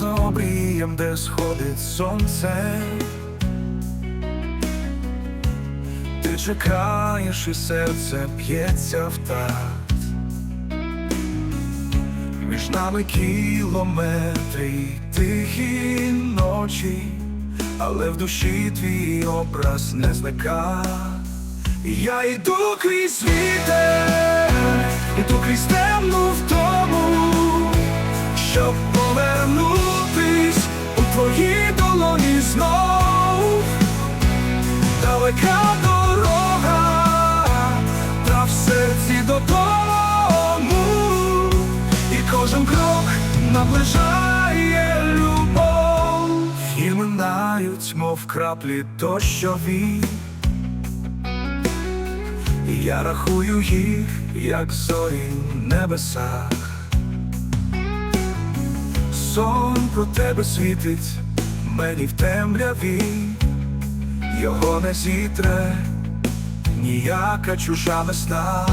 за обрієм, де сходить сонце. Ти чекаєш і серце б'ється в такт Між нами кілометри тихі ночі, але в душі твій образ не зника. Я йду крізь вітер, іду крізь темну втому, щоб минають, мов краплі дощові. Я рахую їх, як зорі в небесах. Сон про тебе світить мені в темряві, його не зітре ніяка чужа весна.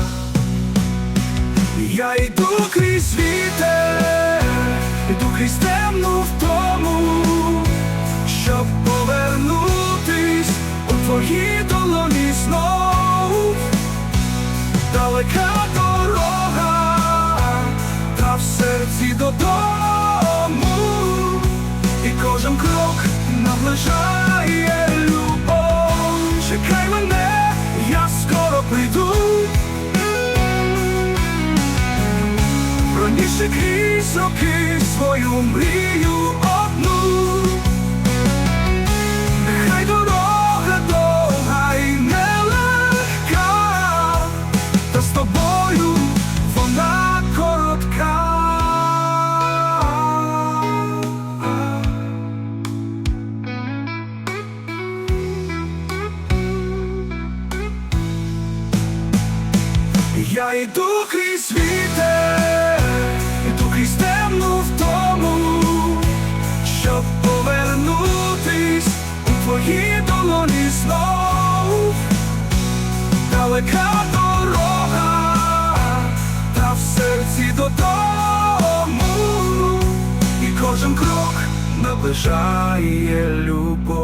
Я йду крізь вітер, йду крізь темну втому, твої долоні знов. Далека дорога, та в серці додому, і кожен крок наближає любов. Чекай мене, я скоро прийду. Пронісши крізь роки свою мрію Я йду крізь вітер, йду крізь темну втому, щоб повернутись у твої долоні знов. Далека дорога, та в серці додому, і кожен крок наближає любов.